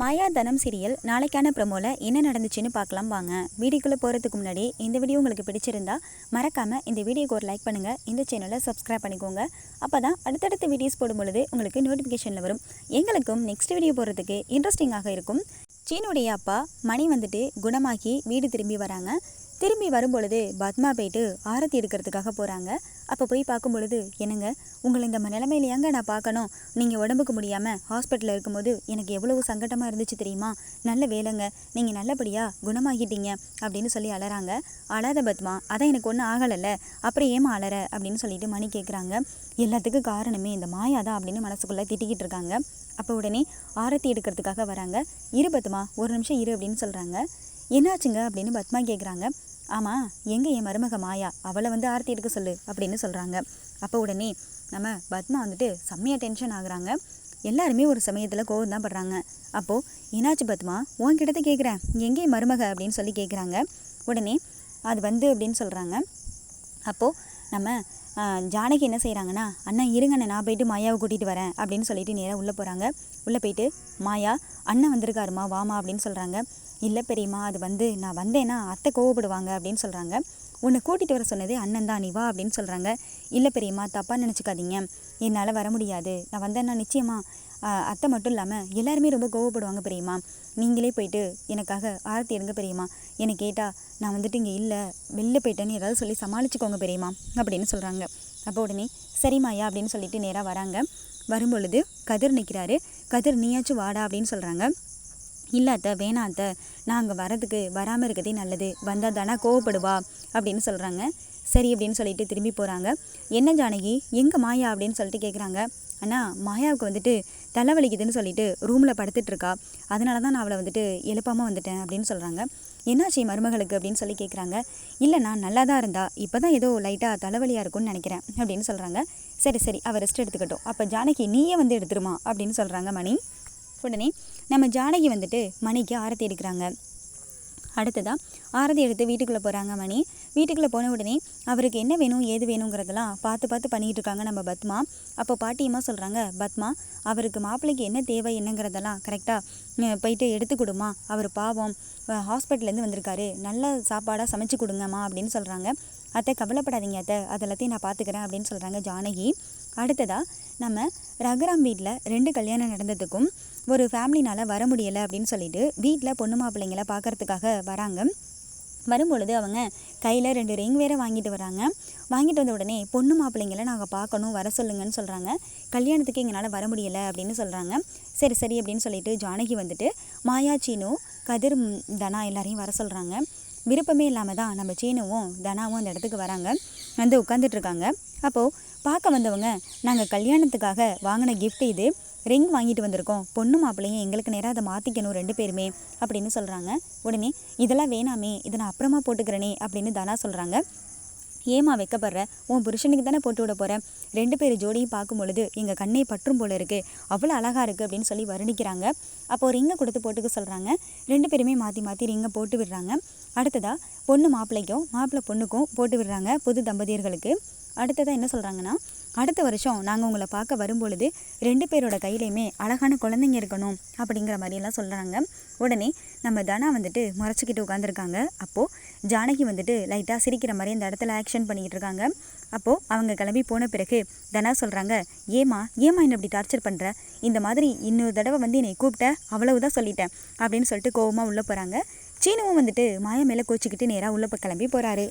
மாயா தனம் சீரியல் நாளைக்கான ப்ரமோல என்ன நடந்துச்சுன்னு பார்க்கலாம் வாங்க. வீடியோக்குள்ளே போகிறதுக்கு முன்னாடி இந்த வீடியோ உங்களுக்கு பிடிச்சிருந்தா மறக்காமல் இந்த வீடியோக்கு ஒரு லைக் பண்ணுங்கள் இந்த சேனலை சப்ஸ்கிரைப் பண்ணிக்கோங்க. அப்போ தான் அடுத்தடுத்த வீடியோஸ் போடும் பொழுது உங்களுக்கு நோட்டிஃபிகேஷனில் வரும். எங்களுக்கும் நெக்ஸ்ட் வீடியோ போகிறதுக்கு இன்ட்ரெஸ்டிங்காக இருக்கும். சீனுடைய அப்பா மணி வந்துட்டு குணமாகி வீடு திரும்பி வராங்க. திரும்பி வரும்பொழுது பத்மா போயிட்டு ஆரத்தி எடுக்கிறதுக்காக போகிறாங்க அப்போ போய் பார்க்கும் பொழுது என்னங்க உங்களை இந்த நிலைமையிலையாங்க நான் பார்க்கணும். நீங்கள் உடம்புக்கு முடியாமல் ஹாஸ்பிட்டலில் இருக்கும்போது எனக்கு எவ்வளவு சங்கடமாக இருந்துச்சு தெரியுமா? நல்ல வேலைங்க. நீங்கள் நல்லபடியாக குணமாகிட்டீங்க. அப்படின்னு சொல்லி அலறாங்க. அழாத பத்மா அதான் எனக்கு ஒன்றும் ஆகலைல்ல. அப்புறம் ஏமா அலற? அப்படின்னு சொல்லிட்டு மணி கேட்குறாங்க எல்லாத்துக்கும் காரணமே இந்த மாயா தான் அப்படின்னு மனசுக்குள்ளே திட்டிக்கிட்டு இருக்காங்க. அப்போ உடனே ஆரத்தி எடுக்கிறதுக்காக வராங்க. இரு பத்மா ஒரு நிமிஷம் இரு அப்படின்னு சொல்கிறாங்க என்னாச்சுங்க? அப்படின்னு பத்மா கேட்குறாங்க ஆமாம் எங்கே என் மருமக மாயா? அவளை வந்து ஆர்த்தி எடுக்க சொல்லு அப்படின்னு சொல்கிறாங்க அப்போ உடனே நம்ம பத்மா வந்துட்டு செம்மையாக டென்ஷன் ஆகுறாங்க. எல்லாருமே ஒரு சமயத்தில் கோவம் தான் படுறாங்க. அப்போது என்னாச்சு பத்மா? உன்கிட்ட கேட்குறேன் எங்கே மருமக? அப்படின்னு சொல்லி கேட்குறாங்க உடனே அது வந்து அப்படின்னு சொல்கிறாங்க அப்போது நம்ம ஜானகி என்ன செய்கிறாங்கன்னா அண்ணா இருங்கண்ணே நான் போயிட்டு மாயாவை கூட்டிகிட்டு வரேன் அப்படின்னு சொல்லிட்டு நேராக உள்ளே போகிறாங்க உள்ளே போயிட்டு மாயா அண்ணன் வந்திருக்காருமா வாமா அப்படின்னு சொல்கிறாங்க இல்லை பெரியம்மா அது வந்து நான் வந்தேன்னா அத்தை கோவப்படுவாங்க அப்படின்னு சொல்கிறாங்க உன்னை கூட்டிகிட்டு வர சொன்னது அண்ணன் தான் நீ வா அப்படின்னு சொல்கிறாங்க இல்லை பெரியம்மா தப்பாக நினச்சிக்காதீங்க. என்னால் வர முடியாது. நான் வந்தேன்னா நிச்சயமாக அத்தை மட்டும் இல்லாமல் எல்லாருமே ரொம்ப கோவப்படுவாங்க பெரியம்மா. நீங்களே போயிட்டு எனக்காக ஆரத்தி எடுங்க பெரியம்மா. என்னை கேட்டால் நான் வந்துட்டு இங்கே இல்லை வெளில போயிட்டேன்னு ஏதாவது சொல்லி சமாளிச்சுக்கோங்க பெரியம்மா அப்படின்னு சொல்கிறாங்க அப்போ உடனே சரிம்மாயா அப்படின்னு சொல்லிட்டு நேராக வராங்க. வரும்பொழுது கதிர் நிற்கிறாரு கதிர் நீயாச்சும் வாடா அப்படின்னு சொல்கிறாங்க இல்லை அத்தை வேணாம் அத்தை. நான் அங்கே வரதுக்கு வராமல் இருக்கிறதே நல்லது. வந்தால் தானே கோவப்படுவா? அப்படின்னு சொல்கிறாங்க சரி அப்படின்னு சொல்லிட்டு திரும்பி போகிறாங்க என்ன ஜானகி? எங்கே மாயா? அப்படின்னு சொல்லிட்டு கேட்குறாங்க அண்ணா மாயாவுக்கு வந்துட்டு தலைவலிக்குதுன்னு சொல்லிட்டு ரூமில் படுத்துட்ருக்கா அதனால தான் நான் அவளை வந்துட்டு எழுப்பாமல் வந்துட்டேன் அப்படின்னு சொல்கிறாங்க என்னாச்சு மருமகளுக்கு? அப்படின்னு சொல்லி கேட்குறாங்க இல்லை நான் நல்லா தான் இருந்தா. இப்போ தான் ஏதோ லைட்டாக தலைவலியாக இருக்கும்னு நினைக்கிறேன் அப்படின்னு சொல்கிறாங்க சரி சரி அவள் ரெஸ்ட் எடுத்துக்கட்டும். அப்போ ஜானகி நீயே வந்து எடுத்துருமா? அப்படின்னு சொல்கிறாங்க மணி. உடனே நம்ம ஜானகி வந்துட்டு மணிக்கு ஆரத்தி எடுக்கிறாங்க. அடுத்ததாக ஆரதி எடுத்து வீட்டுக்குள்ளே போகிறாங்க மணி. வீட்டுக்குள்ளே போன உடனே அவருக்கு என்ன வேணும் ஏது வேணுங்கிறதெல்லாம் பார்த்து பார்த்து பண்ணிகிட்டு இருக்காங்க நம்ம பத்மா. அப்போ பாட்டியம்மா சொல்கிறாங்க பத்மா அவருக்கு மாப்பிள்ளைக்கு என்ன தேவை என்னங்கிறதெல்லாம் கரெக்டாக போயிட்டு எடுத்து கொடுமா. அவர் பாவம் ஹாஸ்பிட்டல்லேருந்து வந்திருக்காரு. நல்ல சாப்பாடாக சமைச்சு கொடுங்கம்மா அப்படின்னு சொல்கிறாங்க அத்தை கவலைப்படாதீங்க அத்தை அதெல்லாத்தையும் நான் பார்த்துக்கிறேன் அப்படின்னு சொல்கிறாங்க ஜானகி. அடுத்ததாக நம்ம ரகுராம் வீட்டில் ரெண்டு கல்யாணம் நடந்ததுக்கும் ஒரு ஃபேமிலினால் வர முடியலை அப்படின்னு சொல்லிட்டு வீட்டில் பொண்ணு மாப்பிள்ளைங்களை பார்க்குறதுக்காக வராங்க. வரும்பொழுது அவங்க கையில் ரெண்டு ரிங் வேறு வாங்கிட்டு வராங்க. வாங்கிட்டு வந்த உடனே பொண்ணு மாப்பிள்ளைங்களை நாங்கள் பார்க்கணும் வர சொல்லுங்கன்னு சொல்கிறாங்க கல்யாணத்துக்கு எங்களால் வர முடியலை அப்படின்னு சொல்கிறாங்க சரி சரி அப்படின்னு சொல்லிட்டு ஜானகி வந்துட்டு மாயா சீனு கதிர் தனா எல்லாரையும் வர சொல்கிறாங்க விருப்பமே இல்லாமல் தான் நம்ம சீனுவும் தனாவும் அந்த இடத்துக்கு வராங்க. வந்து உட்காந்துட்ருக்காங்க அப்போது பார்க்க வந்தவங்க நாங்கள் கல்யாணத்துக்காக வாங்கின கிஃப்ட் இது. ரிங் வாங்கிட்டு வந்திருக்கோம். பொண்ணு மாப்பிள்ளையும் எங்களுக்கு நேராக அதை மாற்றிக்கணும் ரெண்டு பேருமே அப்படின்னு சொல்கிறாங்க உடனே இதெல்லாம் வேணாமே இதை நான் அப்புறமா போட்டுக்கிறேனே அப்படின்னு தானா சொல்கிறாங்க ஏமா வைக்கப்படுற? உன் புருஷனுக்கு தானே போட்டு விட போகிறேன் ரெண்டு பேர் ஜோடியும் பார்க்கும் பொழுது எங்கள் கண்ணை பற்றும் போல இருக்குது அவ்வளோ அழகாக இருக்குது அப்படின்னு சொல்லி வருணிக்கிறாங்க. அப்போது ரிங்கை கொடுத்து போட்டுக்க சொல்கிறாங்க ரெண்டு பேருமே மாற்றி மாற்றி ரிங்கை போட்டு விடுறாங்க. அடுத்ததாக பொண்ணு மாப்பிள்ளைக்கும் மாப்பிள்ளை பொண்ணுக்கும் போட்டு விடுறாங்க புது தம்பதியர்களுக்கு. அடுத்ததாக என்ன சொல்கிறாங்கன்னா அடுத்த வருஷம் நாங்கள் உங்களை பார்க்க வரும்பொழுது ரெண்டு பேரோட கையிலையுமே அழகான குழந்தைங்க இருக்கணும் அப்படிங்கிற மாதிரியெல்லாம் சொல்கிறாங்க உடனே நம்ம தனா வந்துட்டு முறைச்சிக்கிட்டு உட்காந்துருக்காங்க அப்போது ஜானகி வந்துட்டு லைட்டாக சிரிக்கிற மாதிரி இந்த இடத்துல ஆக்ஷன் பண்ணிக்கிட்டு இருக்காங்க. அப்போது அவங்க கிளம்பி போன பிறகு தனா சொல்கிறாங்க ஏமா ஏமா என்ன இப்படி டார்ச்சர் பண்ணுற இந்த மாதிரி இன்னொரு தடவை வந்து என்னை கூப்பிட்ட அவ்வளவுதான் சொல்லிட்டேன் அப்படின்னு சொல்லிட்டு கோவமாக உள்ளே போகிறாங்க சீனுவும் வந்துட்டு மாயா மேலே கோச்சிக்கிட்டு நேராக உள்ளே கிளம்பி போகிறாரு